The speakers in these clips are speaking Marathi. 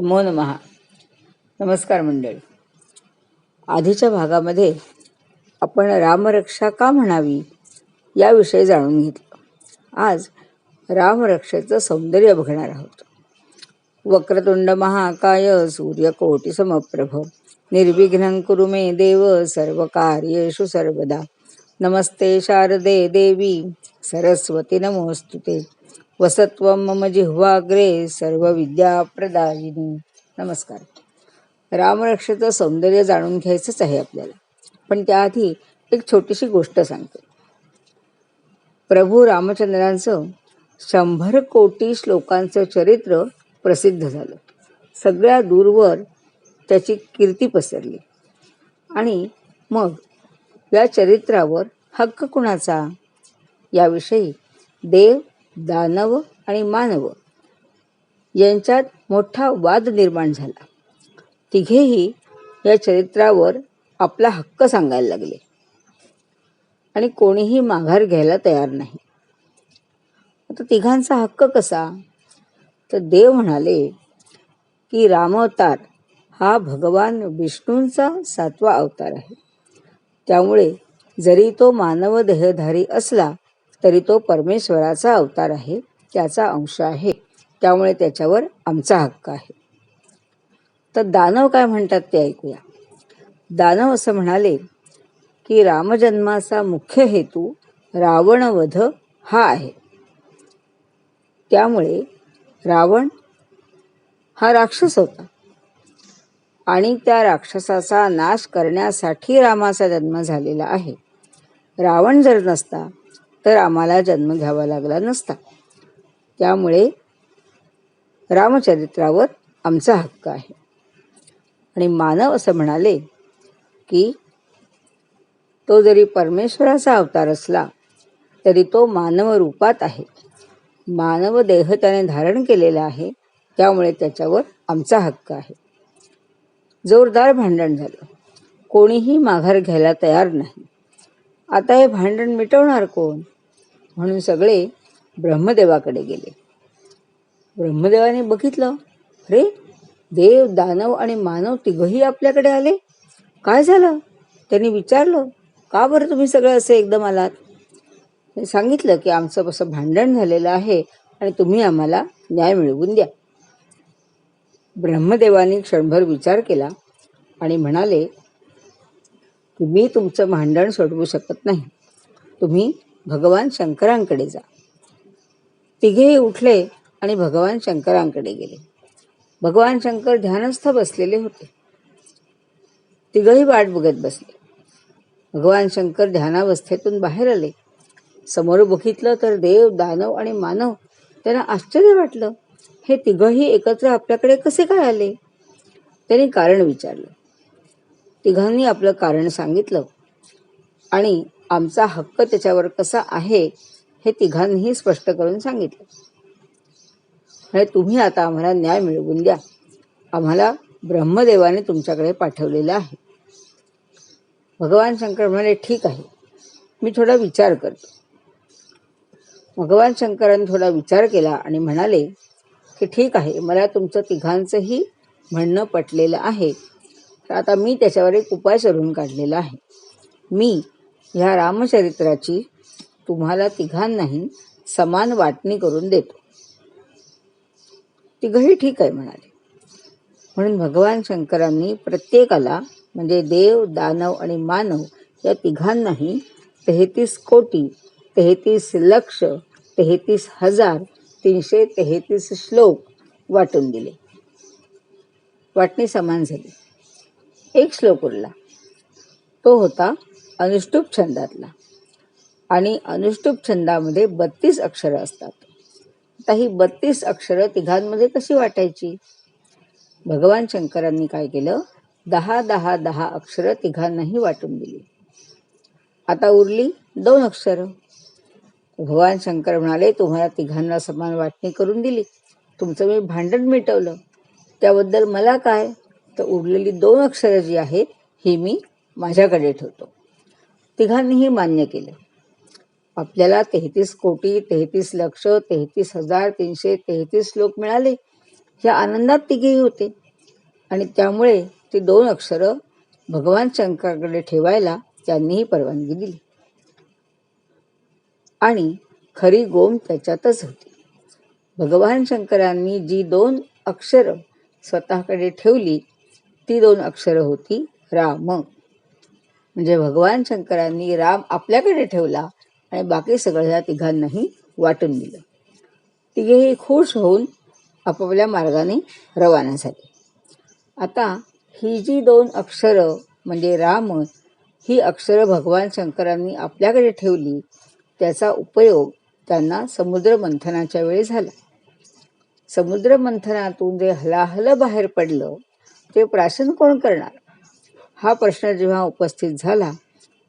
नमो नमहा नमस्कार मंडळी. आधीच्या भागामध्ये आपण रामरक्षा का म्हणावी याविषयी जाणून घेतलं. आज रामरक्षेचं सौंदर्य बघणार आहोत. वक्रतुंड महाकाय सूर्यकोटी समप्रभ. निर्विघ्नं कुरु मे देव सर्व कार्येषु सर्वदा. नमस्ते शारदे देवी. सरस्वती नमोस्तुते वसत्वं मम जिह्वाग्रे सर्व विद्याप्रदायिनी नमस्कार. रामरक्षेचं सौंदर्य जाणून घ्यायचंच आहे आपल्याला. पण त्याआधी एक छोटीशी गोष्ट सांगते. प्रभू रामचंद्रांचं शंभर कोटी श्लोकांचं चरित्र प्रसिद्ध झालं. सगळ्या दूरवर त्याची कीर्ती पसरली. आणि मग या चरित्रावर हक्क कुणाचा? याविषयी देव दानव आणि मानव यांच्यात मोठा वाद निर्माण झाला. तिघेही या चरित्रावर आपला हक्क सांगायला लागले. आणि कोणीही माघार घ्यायला तयार नाही. आता तिघांचा हक्क कसा? तर देव म्हणाले की रामावतार हा भगवान विष्णूंचा सातवा अवतार आहे. त्यामुळे जरी तो मानव देहधारी असला तरी तो परमेश्वराचा अवतार आहे त्याचा अंश आहे. त्यामुळे त्याच्यावर आमचा हक्क आहे. तर दानव काय म्हणतात ते ऐकूया. दानव असं म्हणाले की रामजन्माचा मुख्य हेतू रावणवध हा आहे. त्यामुळे रावण हा राक्षस होता. आणि त्या राक्षसाचा नाश करण्यासाठी रामाचा जन्म झालेला आहे. रावण जर नसता तर आम्हाला जन्म घ्यावा लागला नसता. त्यामुळे रामचरित्रावर आमचा हक्क आहे. आणि मानव असं म्हणाले की तो जरी परमेश्वराचा अवतार असला तरी तो मानव रूपात आहे. मानव देह त्याने धारण केलेला आहे त्यामुळे त्याच्यावर आमचा हक्क आहे. जोरदार भांडण झालं. कोणीही माघार घ्यायला तयार नाही. आता हे भांडण मिटवणार कोण? म्हणून सगळे ब्रह्मदेवाकडे गेले. ब्रह्मदेवाने बघितलं अरे देव दानव आणि मानव तिघही आपल्याकडे आले? काय झालं? त्यांनी विचारलं का बरं तुम्ही सगळं असे एकदम आलात? सांगितलं की आमचं असं भांडण झालेलं आहे आणि तुम्ही आम्हाला न्याय मिळवून द्या. ब्रह्मदेवाने क्षणभर विचार केला आणि म्हणाले की मी तुमचं भांडण सोडवू शकत नाही. तुम्ही भगवान शंकरांकडे जा. तिघेही उठले आणि भगवान शंकरांकडे गेले. भगवान शंकर ध्यानस्थ बसलेले होते. तिघही वाट बघत बसले. भगवान शंकर ध्यानावस्थेतून बाहेर आले. समोर बघितलं तर देव दानव आणि मानव. त्यांना आश्चर्य वाटलं. हे तिघही एकत्र आपल्याकडे कसे काय आले? त्यांनी कारण विचारलं. तिघांनी आपलं कारण सांगितलं आणि आमचा हक्क त्याच्यावर कसा आहे हे तिघांनीही स्पष्ट करून सांगितलं. म्हणजे तुम्ही आता आम्हाला न्याय मिळवून द्या. आम्हाला ब्रह्मदेवाने तुमच्याकडे पाठवलेलं आहे. भगवान शंकर म्हणाले ठीक आहे. मी थोडा विचार करतो. भगवान शंकरांनी थोडा विचार केला आणि म्हणाले की ठीक आहे मला तुमचं तिघांचंही म्हणणं पटलेलं आहे. तर आता मी त्याच्यावर एक उपाय शोधून काढलेला आहे. मी ह्या रामचरित्राची तुम्हाला तिघांनाही समान वाटणी करून देतो. तिघही ठीक आहे म्हणाले. म्हणून भगवान शंकरांनी प्रत्येकाला म्हणजे देव दानव आणि मानव या तिघांनाही तेहतीस कोटी तेहतीस लक्ष तेहतीस हजार तीनशे तेहतीस श्लोक वाटून दिले. वाटणी समान झाली. एक श्लोक उरला. तो होता अनुष्टुप छंदातला. आणि अनुष्टुप छंदामध्ये बत्तीस अक्षरं असतात. आता ही बत्तीस अक्षरं तिघांमध्ये कशी वाटायची? भगवान शंकरांनी काय केलं? दहा दहा दहा अक्षरं तिघांनाही वाटून दिली. आता उरली दोन अक्षरं. भगवान शंकर म्हणाले तुम्हाला तिघांना समान वाटणी करून दिली. तुमचं मी भांडण मिटवलं. त्याबद्दल मला काय? तर उरलेली दोन अक्षरं जी आहेत ही मी माझ्याकडे ठेवतो. तिघांनीही मान्य केलं. आपल्याला तेहतीस कोटी तेहतीस लक्ष तेहतीस हजार तीनशे तेहतीस श्लोक मिळाले या आनंदात तिघेही होते. आणि त्यामुळे ती दोन अक्षरं भगवान शंकराकडे ठेवायला त्यांनीही परवानगी दिली. आणि खरी गोम त्याच्यातच होती. भगवान शंकरांनी जी दोन अक्षरं स्वतःकडे ठेवली ती दोन अक्षरं होती राम. म्हणजे भगवान शंकरांनी राम आपल्याकडे ठेवला आणि बाकी सगळ्या तिघांनाही वाटून दिलं. तिघेही खुश होऊन आपापल्या मार्गाने रवाना झाले. आता ही जी दोन अक्षरं म्हणजे राम ही अक्षरं भगवान शंकरांनी आपल्याकडे ठेवली त्याचा उपयोग त्यांना समुद्र मंथनाच्या वेळी झाला. समुद्र मंथनातून जे हलाहल बाहेर पडलं ते प्राशन कोण करणार? हा प्रश्न जेव्हा उपस्थित झाला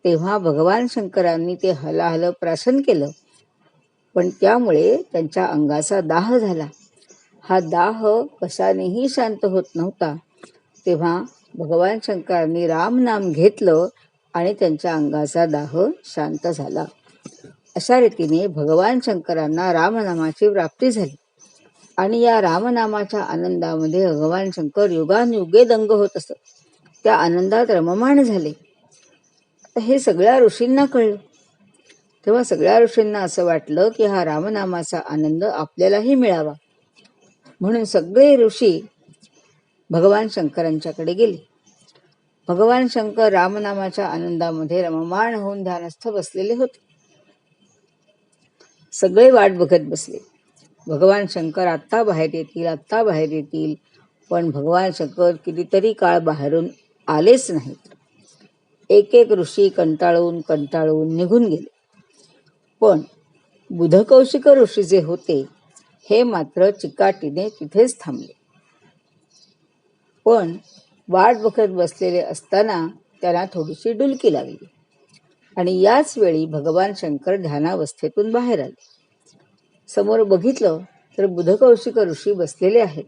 तेव्हा भगवान शंकरांनी ते हलाहल प्राशन केलं. पण त्यामुळे त्यांच्या अंगाचा दाह झाला. हा दाह कशानेही शांत होत नव्हता. तेव्हा भगवान शंकरांनी राम नाम घेतलं आणि त्यांच्या अंगाचा दाह शांत झाला. अशा रीतीने भगवान शंकरांना रामनामाची प्राप्ती झाली. आणि या रामनामाच्या आनंदामध्ये भगवान शंकर युगानुयुगे दंग होत असत. त्या आनंदात रममाण झाले. हे सगळ्या ऋषींना कळलं. तेव्हा सगळ्या ऋषींना असं वाटलं की हा रामनामाचा आनंद आपल्यालाही मिळावा. म्हणून सगळे ऋषी भगवान शंकरांच्याकडे गेले. भगवान शंकर रामनामाच्या आनंदामध्ये रममाण होऊन ध्यानस्थ बसलेले होते. सगळे वाट बघत बसले. भगवान शंकर आत्ता बाहेर येतील आत्ता बाहेर येतील पण भगवान शंकर कितीतरी काळ बाहेरून आलेच नाहीत. एक एक ऋषी कंटाळून कंटाळून निघून गेले. पण बुधकौशिक ऋषी जे होते हे मात्र चिकाटीने तिथेच थांबले. पण वाट बघत बसलेले असताना त्यांना थोडीशी डुलकी लागली आणि याच वेळी भगवान शंकर ध्यानावस्थेतून बाहेर आले. समोर बघितलं तर बुधकौशिक ऋषी बसलेले आहेत.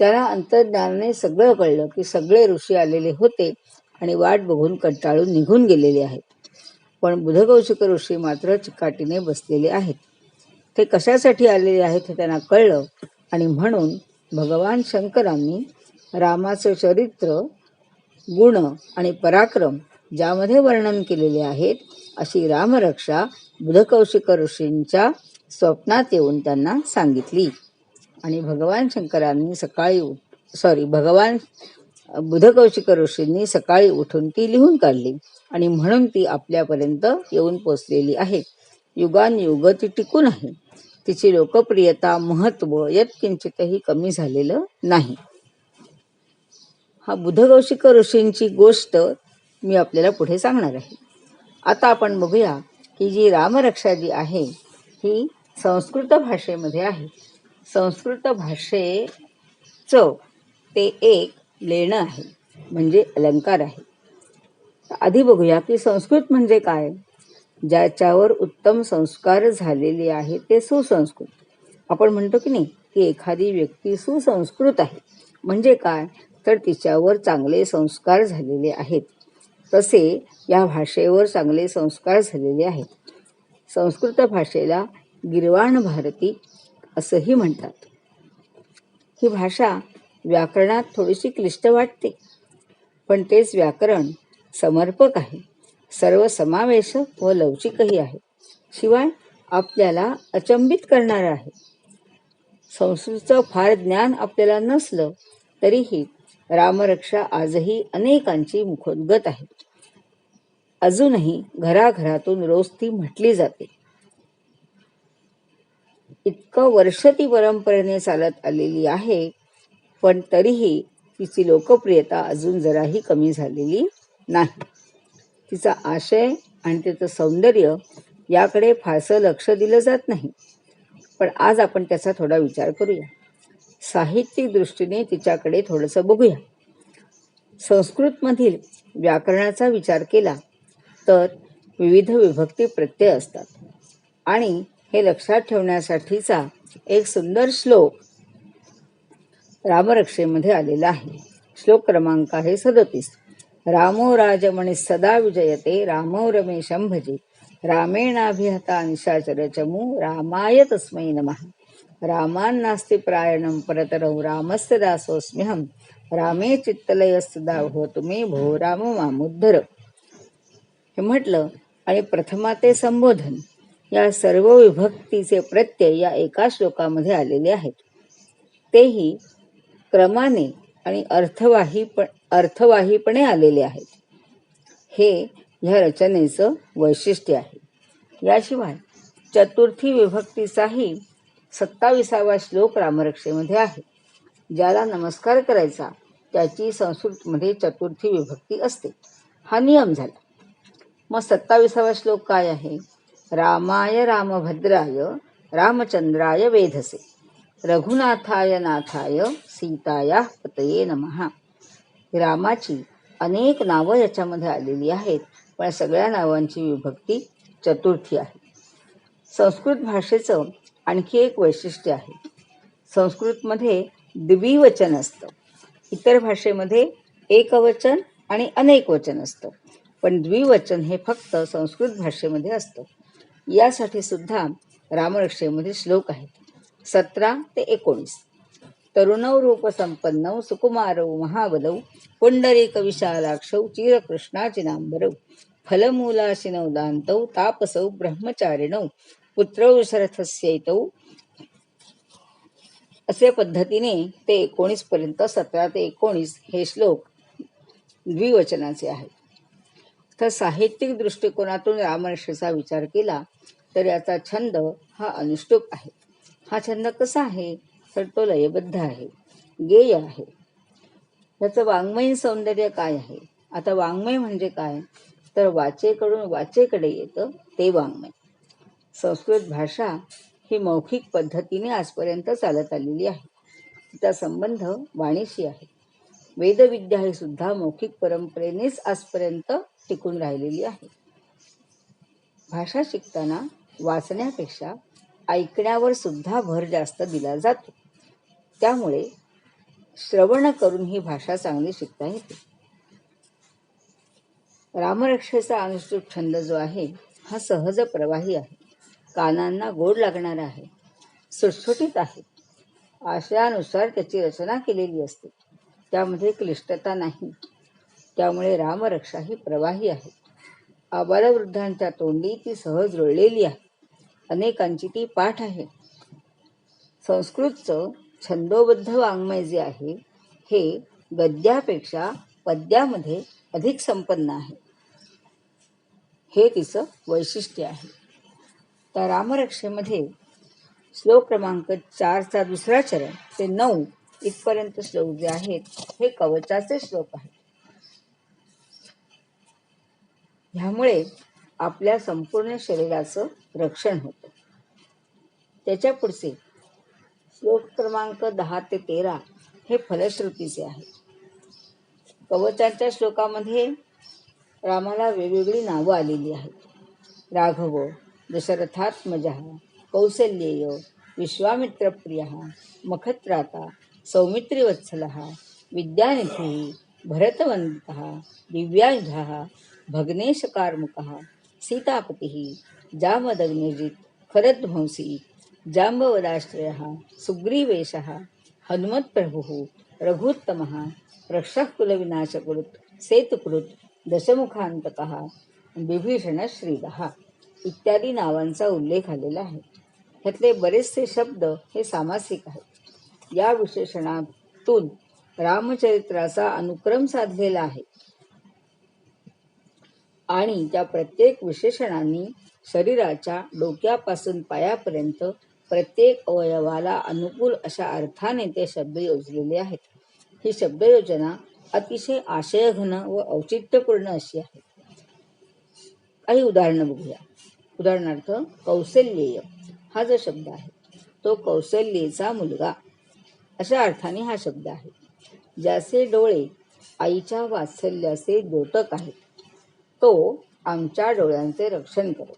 त्याला अंतर्ज्ञानाने सगळं कळलं की सगळे ऋषी आलेले होते आणि वाट बघून कंटाळून निघून गेलेले आहेत. पण बुधकौशिक ऋषी मात्र चिकाटीने बसलेले आहेत. ते कशासाठी आलेले आहेत हे त्यांना कळलं आणि म्हणून भगवान शंकरांनी रामाचं चरित्र गुण आणि पराक्रम ज्यामध्ये वर्णन केलेले आहेत अशी रामरक्षा बुधकौशिक ऋषींच्या स्वप्नात येऊन त्यांना सांगितली. आणि भगवान शंकरांनी सकाळी सॉरी भगवान बुधकौशिक ऋषींनी सकाळी उठून ती लिहून काढली. आणि म्हणून ती आपल्यापर्यंत येऊन पोचलेली आहे. युगानयुग ती टिकून आहे. तिची लोकप्रियता महत्त्व यत्किंचितही कमी झालेलं नाही. हा बुधकौशिक ऋषींची गोष्ट मी आपल्याला पुढे सांगणार आहे. आता आपण बघूया की जी रामरक्षा जी आहे ही संस्कृत भाषेमध्ये आहे. संस्कृत भाषेचं ते एक लेणं आहे म्हणजे अलंकार आहे. आधी बघूया की संस्कृत म्हणजे काय? ज्याच्यावर उत्तम संस्कार झालेले आहे ते सुसंस्कृत. आपण म्हणतो की नाही की एखादी व्यक्ती सुसंस्कृत आहे म्हणजे काय? तर तिच्यावर चांगले संस्कार झालेले आहेत. तसे या भाषेवर चांगले संस्कार झालेले आहेत. संस्कृत भाषेला गिरवाण भारती असंही म्हणतात. ही भाषा व्याकरणात थोडीशी क्लिष्ट वाटते. पण तेच व्याकरण समर्पक आहे. सर्व समावेशक व लवचिकही आहे. शिवाय आपल्याला अचंबित करणारं आहे. संस्कृतचं फार ज्ञान आपल्याला नसलं तरीही रामरक्षा आजही अनेकांची मुखोद्गत आहे. अजूनही घराघरातून रोज ती म्हटली जाते. इतकं वर्ष ती परंपरेने चालत आलेली आहे पण तरीही तिची लोकप्रियता अजून जराही कमी झालेली नाही. तिचा आशय आणि तिचं सौंदर्य याकडे फारसं लक्ष दिलं जात नाही. पण आज आपण त्याचा थोडा विचार करूया. साहित्यिक दृष्टीने तिच्याकडे थोडंसं बघूया. संस्कृतमधील व्याकरणाचा विचार केला तर विविध विभक्ती प्रत्यय असतात आणि हे लक्षात ठेवण्यासाठीचा एक सुंदर श्लोक रामरक्षेमध्ये आलेला आहे. श्लोक क्रमांक आहे सदतीस. रामो राजमणी सदा विजयते रामो रमेशं भजे रामेणाभिहता निशाचर चमू रामाय तस्मै नमः. रामान्नास्ति प्रायणं परतरौ रामस्य दासोऽस्म्यहं. रामे चित्तलयस्तदा भवतु मे भो राम मामुद्धर. हे म्हटलं आणि प्रथमा ते संबोधन. या सर्व विभक्तीचे प्रत्यय या एका श्लोकामध्ये आलेले आहेत. तेही क्रमाने आणि अर्थवाही पण अर्थवाहीपणे आलेले आहेत. हे ह्या रचनेचं वैशिष्ट्य आहे. याशिवाय चतुर्थी विभक्तीचाही सत्ताविसावा श्लोक रामरक्षेमध्ये आहे. ज्याला नमस्कार करायचा त्याची संस्कृतमध्ये चतुर्थी विभक्ती असते. हा नियम झाला. मग सत्ताविसावा श्लोक काय आहे? रामाय रामभद्राय रामचंद्राय वेधसे। रघुनाथाय नाथाय सीताया पतये नमहा रामाची अनेक नावं याच्यामध्ये आलेली आहेत पण सगळ्या नावांची विभक्ती चतुर्थी आहे. संस्कृत भाषेचं आणखी एक वैशिष्ट्य आहे. संस्कृतमध्ये द्विवचन असतं. इतर भाषेमध्ये एकवचन आणि अनेक वचन असतं. पण द्विवचन हे फक्त संस्कृत भाषेमध्ये असतं. यासाठी सुद्धा रामरक्षेमध्ये श्लोक आहेत. सतरा ते एकोणीस. तरुणौ रूपसंपन्नौ सुकुमारौ महाबलौ पुंडरीक विशालाक्षौ चिरकृष्णाचिनांबरौ फलमूलाशिनौ दान्तौ तापसौ ब्रह्मचारिणौ पुत्रौ शरथस्यैतौ असे पद्धतीने ते एकोणीस पर्यंत सतरा ते एकोणीस हे श्लोक द्विवचनाचे आहेत. तर साहित्यिक दृष्टिकोनातून रामरक्षेचा विचार केला तर याचा छंद हा अनुष्टुप आहे. हा छंद कसा आहे? तर तो लयबद्ध आहे. गेय आहे. याचं वाङ्मयीन सौंदर्य काय आहे? आता वाङ्मय म्हणजे काय? तर वाचेकडून वाचेकडे येतं ते वाङ्मय. संस्कृत भाषा ही मौखिक पद्धतीने आजपर्यंत चालत आलेली आहे. तिचा संबंध वाणीशी आहे. वेदविद्या ही सुद्धा मौखिक परंपरेनेच आजपर्यंत टिकून राहिलेली आहे. भाषा शिकताना वाचण्यापेक्षा ऐकण्यावर सुद्धा भर जास्त दिला जातो. त्यामुळे श्रवण करून ही भाषा चांगली शिकता येते. रामरक्षेचा अनुष्ठित छंद जो आहे हा सहज प्रवाही आहे. कानांना गोड लागणारा आहे. सुटसुटीत आहे. आशयानुसार त्याची रचना केलेली असते. त्यामध्ये क्लिष्टता नाही. त्यामुळे रामरक्षा ही प्रवाही आहे. आबालवृद्धांच्या तोंडी ती सहज रुळलेली आहे. अनेकांची ती पाठ आहे. संस्कृतचं छंदोबद्ध वाङ्मय जे आहे हे गद्यापेक्षा पद्यामध्ये अधिक संपन्न आहे. हे तिचं वैशिष्ट्य आहे. त्या रामरक्षेमध्ये श्लोक क्रमांक चारचा दुसरा चरण ते नऊ इथपर्यंत श्लोक जे आहेत हे कवचाचे श्लोक आहेत ह्यामुळे आपल्या संपूर्ण शरीराचं रक्षण होतं. त्याच्या पुढचे श्लोक क्रमांक दहा ते तेरा हे फलश्रुतीचे आहे कवचाच्या श्लोकामध्ये रामाला वेगवेगळी नावं आलेली आहेत. राघव दशरथात्मज कौसल्येय विश्वामित्रप्रिय मखत्राता सौमित्रीवत्सल विद्यानिधी भरतवंत दिव्यायुध भग्नेशकार्मुक सीतापतिः जामदग्निजित् खरद्वंसी जाम्बवदाश्रयः सुग्रीवेशः हनुमत्प्रभुः रघुत्तमः प्रक्षकुलविनाशकृत् सेतुकृत् दशमुखांतकः विभीषणश्रीदः इत्यादी नावांचा उल्लेख आलेला आहे. ह्यातले बरेचसे शब्द हे सामासिक आहेत. या विशेषणातून रामचरित्राचा अनुक्रम साधलेला आहे. आणि त्या प्रत्येक विशेषणांनी शरीराच्या डोक्यापासून पायापर्यंत प्रत्येक अवयवाला अनुकूल अशा अर्थाने ते शब्द योजलेले आहेत. ही शब्दयोजना अतिशय आशयघन व औचित्यपूर्ण अशी आहे. काही उदाहरणं बघूया. उदाहरणार्थ कौशल्येय हा जो शब्द आहे तो कौशल्येचा मुलगा. अशा अर्थाने हा शब्द आहे. ज्याचे डोळे आईच्या वात्सल्याचे द्योतक आहेत. तो आमच्या डोळ्यांचे रक्षण करो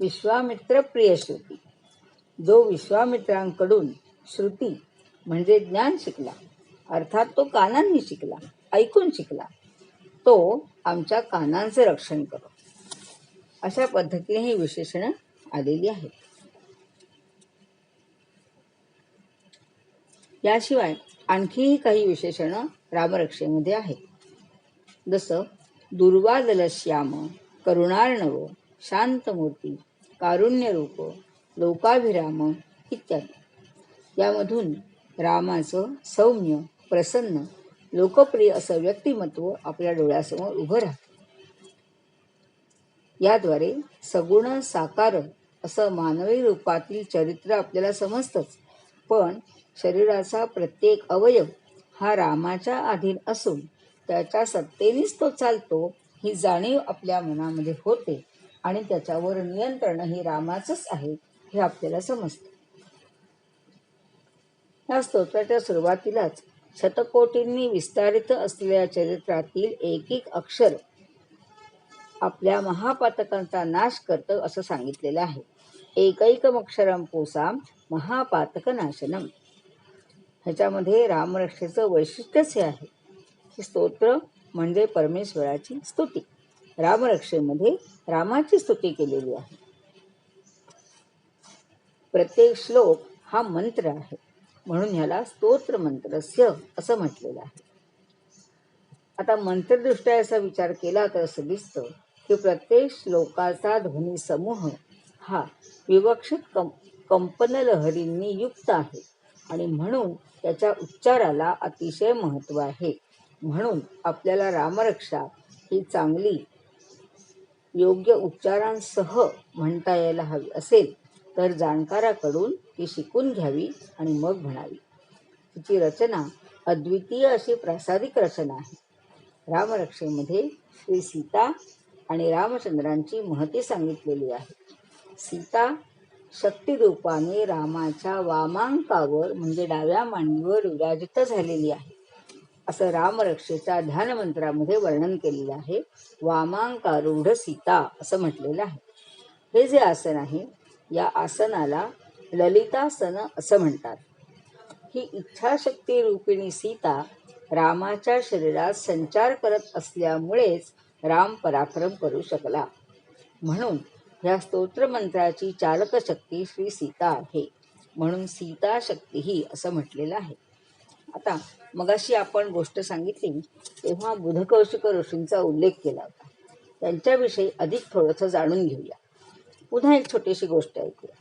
विश्वामित्र प्रिय श्रुती जो विश्वामित्रांकडून श्रुती म्हणजे ज्ञान शिकला अर्थात तो कानांनी शिकला ऐकून शिकला तो आमच्या कानांचे रक्षण करो अशा पद्धतीने ही विशेषणं आलेली आहेत. याशिवाय आणखीही काही विशेषणं रामरक्षेमध्ये आहेत. जसं दुर्वादलश्याम करुणार्णव शांतमूर्ती कारुण्यरूप लोकाभिराम इत्यादी. यामधून रामाचं सौम्य प्रसन्न लोकप्रिय असं व्यक्तिमत्व आपल्या डोळ्यासमोर उभं राहतं. याद्वारे सगुण साकार असं मानवी रूपातील चरित्र आपल्याला समजतंच. पण शरीराचा प्रत्येक अवयव हा रामाच्या अधीन असून त्याच्या सत्तेनेच तो चालतो ही जाणीव आपल्या मनामध्ये होते आणि त्याच्यावर नियंत्रण हे रामाचंच आहे हे आपल्याला समजतं. या स्तोत्राच्या सुरुवातीलाच शतकोटींनी विस्तारित असलेल्या चरित्रातील एक एक अक्षर आपल्या महापातकांचा नाश करतं असं सांगितलेलं आहे. एकैकमक्षरम पोसाम महापातक नाशनम ह्याच्यामध्ये रामरक्षेचं वैशिष्ट्यच हे आहे. स्तोत्र म्हणजे परमेश्वराची स्तुती. रामरक्षेमध्ये रामाची स्तुती केलेली आहे. प्रत्येक श्लोक हा मंत्र आहे. म्हणून ह्याला स्तोत्र मंत्रस्य असं म्हटलेलं आहे. आता मंत्रदृष्ट्या याचा विचार केला तर असं दिसतं की प्रत्येक श्लोकाचा ध्वनी समूह हा विवक्षित कं कंपनलहरींनी युक्त आहे. आणि म्हणून त्याच्या उच्चाराला अतिशय महत्त्व आहे. म्हणून आपल्याला रामरक्षा ही चांगली योग्य उपचारांसह म्हणता यायला हवी असेल तर जाणकाराकडून ती शिकून घ्यावी आणि मग म्हणावी. तिची रचना अद्वितीय अशी प्रासादिक रचना आहे. रामरक्षेमध्ये श्री सीता आणि रामचंद्रांची महती सांगितलेली आहे. सीता शक्तिरूपाने रामाच्या वामांकावर म्हणजे डाव्या मांडीवर विराजित झालेली आहे. असं रामरक्षेच्या ध्यानमंत्रामध्ये वर्णन केलेलं आहे. वामांकारूढ सीता असं म्हटलेलं आहे. हे जे आसन आहे या आसनाला ललितासन असं म्हणतात. ही इच्छाशक्ती रूपिणी सीता रामाच्या शरीरात संचार करत असल्यामुळेच राम पराक्रम करू शकला. म्हणून ह्या स्तोत्रमंत्राची चालकशक्ती श्री सीता आहे. म्हणून सीता शक्ती ही असं म्हटलेलं आहे. आता मगाशी आपण गोष्ट सांगितली तेव्हा बुधकौशिक ऋषींचा उल्लेख केला होता. त्यांच्याविषयी अधिक थोडंसं जाणून घेऊया. पुन्हा एक छोटीशी गोष्ट ऐकूया.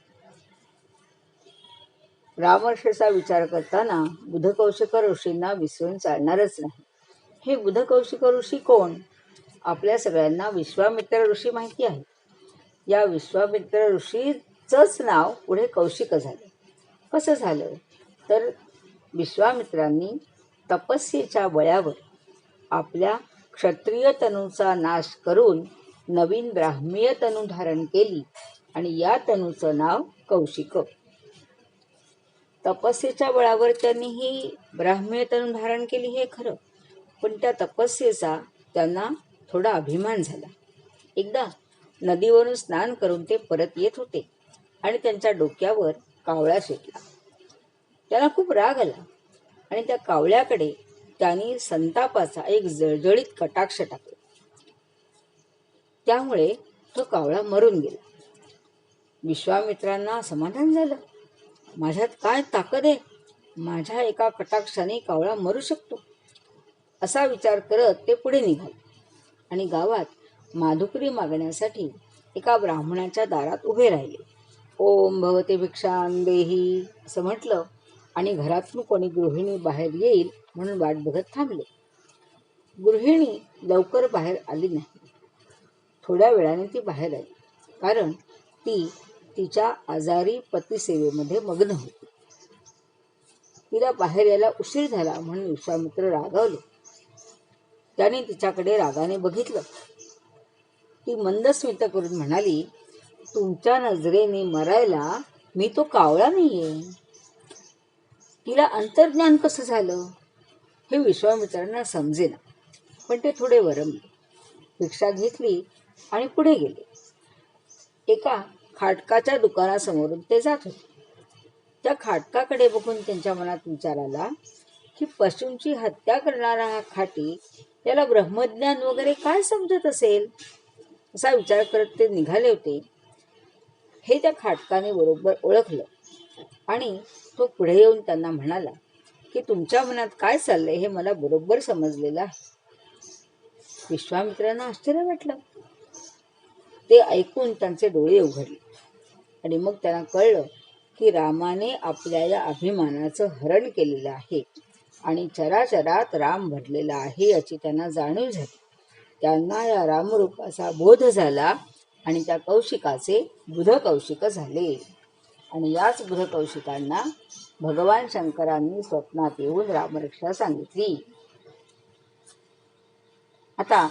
रामर्षेचा विचार करताना बुधकौशिक ऋषींना विसरून चालणारच नाही. हे बुधकौशिक ऋषी कोण? आपल्या सगळ्यांना विश्वामित्र ऋषी माहिती आहे. या विश्वामित्र ऋषीचंच नाव पुढे कौशिक झालं. कसं झालं? तर विश्वामित्रांनी तपस्येच्या बळावर आपल्या क्षत्रिय तनूचा नाश करून नवीन ब्राह्मीय तनू धारण केली आणि या तनूचं नाव कौशिक. तपस्येच्या बळावर त्यांनी ही ब्राह्मीय तनू धारण केली हे खरं पण त्या तपस्येचा त्यांना थोडा अभिमान झाला. एकदा नदीवरून स्नान करून ते परत येत होते आणि त्यांच्या डोक्यावर कावळा शेटला त्याला खूप राग आला. आणि त्या कावळ्याकडे त्यांनी संतापाचा एक जळजळीत कटाक्ष टाकला. त्यामुळे तो कावळा मरून गेला. विश्वामित्रांना समाधान झालं. माझ्यात काय ताकद आहे? माझ्या एका कटाक्षाने कावळा मरू शकतो. असा विचार करत ते पुढे निघाले. आणि गावात माधुकरी मागण्यासाठी एका ब्राह्मणाच्या दारात उभे राहिले. ओम भवते भिक्षां देही असं म्हटलं. आणि घरातून कोणी गृहिणी बाहेर येईल म्हणून वाट बघत थांबले. गृहिणी लवकर बाहेर आली नाही. थोड्या वेळाने ती बाहेर आली. कारण ती तिच्या आजारी पतीसेवेमध्ये मग्न होती. तिला बाहेर यायला उशीर झाला म्हणून विश्वामित्र रागावले. त्याने तिच्याकडे रागाने बघितलं. ती मंदस्मित करून म्हणाली तुमच्या नजरेने मरायला मी तो कावळा नाहीये. तिला अंतर्ज्ञान कसं झालं? हे विश्वामित्रांना समजेना. पण ते थोडे वरमले रिक्षा घेतली आणि पुढे गेले. एका खाटकाच्या दुकानासमोरून ते जात होते. त्या खाटकाकडे बघून त्यांच्या मनात विचार आला की पशूंची हत्या करणारा हा खाटी याला ब्रह्मज्ञान वगैरे काय समजत असेल? असा विचार करत ते निघाले होते. हे त्या खाटकाने बरोबर ओळखलं. आणि तो पुढे येऊन त्यांना म्हणाला की तुमच्या मनात काय चाललंय हे मला बरोबर समजलेलं आहे. विश्वामित्रांना आश्चर्य वाटलं. ते ऐकून त्यांचे डोळे उघडले आणि मग त्यांना कळलं की रामाने आपल्या या अभिमानाचं हरण केलेलं आहे आणि चराचरात राम भरलेला आहे याची त्यांना जाणीव झाली. त्यांना या रामरूपाचा बोध झाला आणि त्या कौशिकाचे बुध कौशिक झाले. आणि याच गृहकौशिकांना कौशिकांना भगवान शंकरांनी स्वप्नात येऊन रामरक्षा सांगितली. आता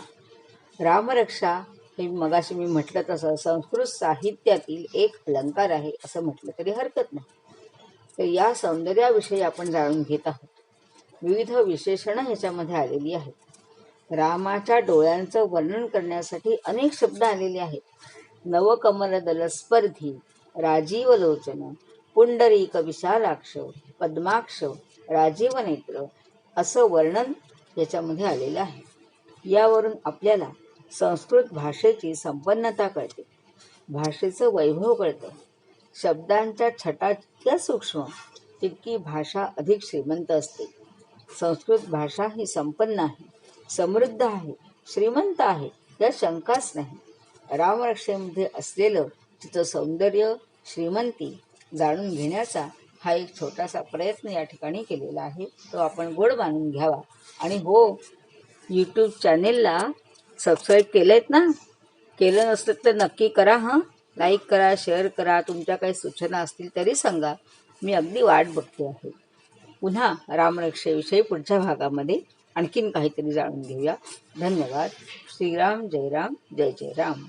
रामरक्षा हे मगाशी मी म्हटलं तसं संस्कृत साहित्यातील एक अलंकार आहे असं म्हटलं तरी हरकत नाही. तर या सौंदर्याविषयी आपण जाणून घेत आहोत. विविध विशेषणं ह्याच्यामध्ये आलेली आहेत. रामाच्या डोळ्यांचं वर्णन करण्यासाठी अनेक शब्द आलेले आहेत. नवकमल स्पर्धी राजीव लोचन पुंडरीक विशालाक्ष पद्माक्ष राजीव नेत्र असं वर्णन याच्यामध्ये आलेलं आहे. यावरून आपल्याला संस्कृत भाषेची संपन्नता कळते. भाषेचं वैभव कळतं. शब्दांच्या छटा जितक्या सूक्ष्म तितकी भाषा अधिक श्रीमंत असते. संस्कृत भाषा ही संपन्न आहे समृद्ध आहे श्रीमंत आहे या शंकाच नाही. रामरक्षेमध्ये असलेलं तिचं सौंदर्य श्रीमंती जाणून घेण्याचा हा एक छोटासा प्रयत्न या ठिकाणी केलेला आहे. तो आपण गोड मानून घ्यावा. आणि हो यूट्यूब चॅनेलला सबस्क्राईब केलं आहेत ना? केलं नसलं तर नक्की करा हां? लाईक करा शेअर करा. तुमच्या काही सूचना असतील तरी सांगा. मी अगदी वाट बघते आहे. पुन्हा रामरक्षेविषयी पुढच्या भागामध्ये आणखीन काहीतरी जाणून घेऊया. धन्यवाद. श्रीराम जय राम जय जय राम.